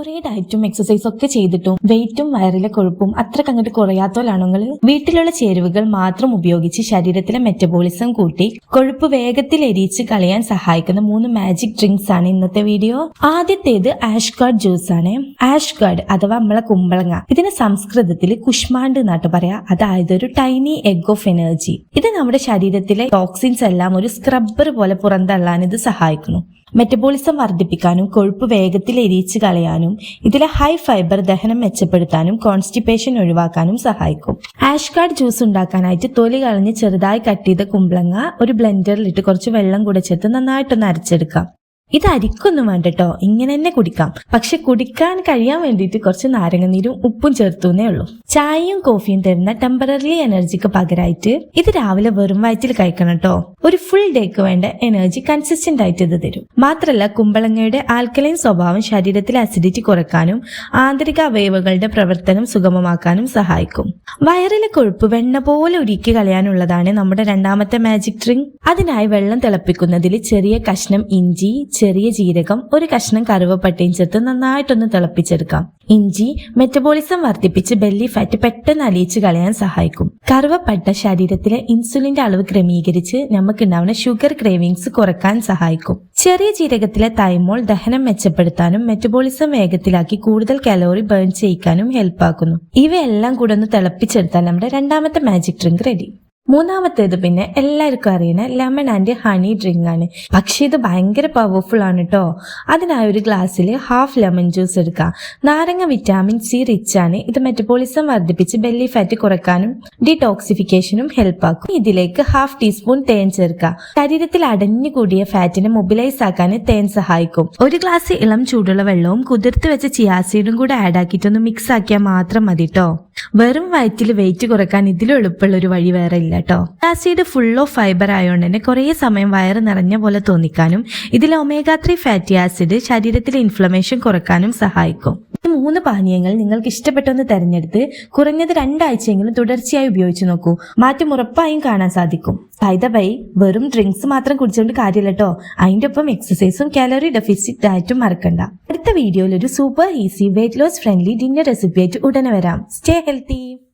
കുറെ ഡയറ്റും എക്സസൈസും ഒക്കെ ചെയ്തിട്ടും വെയിറ്റും വയറിലെ കൊഴുപ്പും അത്രയ്ക്ക് അങ്ങോട്ട് കുറയാത്തോലാണോ വീട്ടിലുള്ള ചേരുവകൾ മാത്രം ഉപയോഗിച്ച് ശരീരത്തിലെ മെറ്റബോളിസം കൂട്ടി കൊഴുപ്പ് വേഗത്തിൽ എരിയിച്ച് കളയാൻ സഹായിക്കുന്ന മൂന്ന് മാജിക് ഡ്രിങ്ക്സ് ആണ് ഇന്നത്തെ വീഡിയോ ആദ്യത്തേത് ആഷ് ഗാർഡ് ജ്യൂസ് ആണ്. ആഷ് ഗാർഡ് അഥവാ നമ്മളെ കുമ്പളങ്ങ. ഇതിന് സംസ്കൃതത്തിൽ കുഷ്മാണ്ട് എന്നാട്ട് പറയാ. അതായത് ഒരു ടൈനി എഗ് ഓഫ് എനർജി ഇത് നമ്മുടെ ശരീരത്തിലെ ടോക്സിൻസ് എല്ലാം ഒരു സ്ക്രബ്ബർ പോലെ പുറന്തള്ളാൻ ഇത് സഹായിക്കുന്നു. മെറ്റബോളിസം വർദ്ധിപ്പിക്കാനും കൊഴുപ്പ് വേഗത്തിൽ എരിയിച്ച് കളയാനും ഇതിലെ ഹൈ ഫൈബർ ദഹനം മെച്ചപ്പെടുത്താനും കോൺസ്റ്റിപ്പേഷൻ ഒഴിവാക്കാനും സഹായിക്കും. ആഷ് കാർഡ് ജ്യൂസ് ഉണ്ടാക്കാനായിട്ട് തൊലി കളഞ്ഞ് ചെറുതായി കട്ട് ചെയ്ത കുമ്പളങ്ങ ഒരു ബ്ലെൻഡറിലിട്ട് കുറച്ച് വെള്ളം കൂടെ ചേർത്ത് നന്നായിട്ടൊന്ന് അരച്ചെടുക്കാം. ഇത് അരിക്കൊന്നും വേണ്ട കേട്ടോ ഇങ്ങനെ തന്നെ കുടിക്കാം. പക്ഷെ കുടിക്കാൻ കഴിയാൻ വേണ്ടിയിട്ട് കുറച്ച് നാരങ്ങനീരും ഉപ്പും ചേർത്തുന്നേ ഉള്ളൂ. ചായയും കോഫിയും തരുന്ന ടെമ്പററി എനർജിക്ക് പകരമായിട്ട് ഇത് രാവിലെ വെറും വയറ്റിൽ കഴിക്കണം കേട്ടോ ഒരു ഫുൾ ഡേക്ക് വേണ്ട എനർജി കൺസിസ്റ്റന്റ് ആയിട്ട് ഇത് തരും. മാത്രമല്ല കുമ്പളങ്ങയുടെ ആൽക്കലൈൻ സ്വഭാവം ശരീരത്തിലെ അസിഡിറ്റി കുറയ്ക്കാനും ആന്തരിക അവയവങ്ങളുടെ പ്രവർത്തനം സുഗമമാക്കാനും സഹായിക്കും. വയറിലെ കൊഴുപ്പ് വെണ്ണ പോലെ ഉരുക്കി കളയാനുള്ളതാണ് നമ്മുടെ രണ്ടാമത്തെ മാജിക് ഡ്രിങ്ക് അതിനായി വെള്ളം തിളപ്പിക്കുന്നതിൽ ചെറിയ കഷ്ണം ഇഞ്ചി ചെറിയ ജീരകം ഒരു കഷ്ണം കറുവപ്പട്ടയും ചേർത്ത് നന്നായിട്ടൊന്ന് തിളപ്പിച്ചെടുക്കാം. ഇഞ്ചി മെറ്റബോളിസം വർദ്ധിപ്പിച്ച് ബെല്ലി ഫാറ്റ് പെട്ടെന്ന് അലിയിച്ച് കളയാൻ സഹായിക്കും. കറുവപ്പട്ട ശരീരത്തിലെ ഇൻസുലിന്റെ അളവ് ക്രമീകരിച്ച് നമുക്കുണ്ടാവുന്ന ഷുഗർ ക്രേവിങ്സ് കുറയ്ക്കാൻ സഹായിക്കും. ചെറിയ ജീരകത്തിലെ തൈമോൾ ദഹനം മെച്ചപ്പെടുത്താനും മെറ്റബോളിസം വേഗത്തിലാക്കി കൂടുതൽ കലോറി ബേൺ ചെയ്യിക്കാനും ഹെൽപ്പാക്കുന്നു ഇവയെല്ലാം കൂടെ ഒന്ന് തിളപ്പിച്ചെടുത്താൽ നമ്മുടെ രണ്ടാമത്തെ മാജിക് ഡ്രിങ്ക് റെഡി മൂന്നാമത്തേത് പിന്നെ എല്ലാവർക്കും അറിയുന്ന ലെമൺ ആൻഡ് ഹണി ഡ്രിങ്ക് ആണ്. പക്ഷേ ഇത് ഭയങ്കര പവർഫുൾ ആണ് കേട്ടോ അതിനായി ഒരു ഗ്ലാസ്സിൽ ഹാഫ് ലെമൺ ജ്യൂസ് എടുക്കാം നാരങ്ങ വിറ്റാമിൻ സി റിച്ച് ആണ്. ഇത് മെറ്റബോളിസം വർദ്ധിപ്പിച്ച് ബെല്ലി ഫാറ്റ് കുറയ്ക്കാനും ഡിടോക്സിഫിക്കേഷനും ഹെൽപ്പ് ആക്കും. ഇതിലേക്ക് ഹാഫ് ടീസ്പൂൺ തേൻ ചേർക്കുക. ശരീരത്തിൽ അടഞ്ഞു കൂടിയ ഫാറ്റിനെ മൊബിലൈസ് ആക്കാൻ തേൻ സഹായിക്കും. ഒരു ഗ്ലാസ് ഇളം ചൂടുള്ള വെള്ളവും കുതിർത്ത് വെച്ച ചിയാസീഡും കൂടെ ആഡ് ആക്കിയിട്ടൊന്ന് മിക്സ് ആക്കിയാൽ മാത്രം മതി കേട്ടോ വെറും വയറ്റിൽ വെയിറ്റ് കുറയ്ക്കാൻ ഇതിലും എളുപ്പമുള്ള ഒരു വഴി വേറെ ഇല്ല കേട്ടോ ആസിഡ് ഫുൾ ഓഫ് ഫൈബർ ആയതുകൊണ്ട് തന്നെ കുറേ സമയം വയറ് നിറഞ്ഞ പോലെ തോന്നിക്കാനും ഇതിൽ ഒമേഗ ത്രീ ഫാറ്റി ആസിഡ് ശരീരത്തിലെ ഇൻഫ്ലമേഷൻ കുറക്കാനും സഹായിക്കും. മൂന്ന് പാനീയങ്ങൾ നിങ്ങൾക്ക് ഇഷ്ടപ്പെട്ടൊന്ന് തെരഞ്ഞെടുത്ത് കുറഞ്ഞത് രണ്ടാഴ്ചയെങ്കിലും തുടർച്ചയായി ഉപയോഗിച്ചു നോക്കൂ. മാറ്റം ഉറപ്പായും കാണാൻ സാധിക്കും. ബൈ വെറും ഡ്രിങ്ക്സ് മാത്രം കുടിച്ചുകൊണ്ട് കാര്യമില്ല കേട്ടോ അതിന്റെ ഒപ്പം എക്സസൈസും കാലറി ഡെഫിസിറ്റ് ഡയറ്റും മറക്കണ്ട. അടുത്ത വീഡിയോയിൽ ഒരു super easy weight loss friendly dinner recipe ആയിട്ട് ഉടനെ വരാം. Stay healthy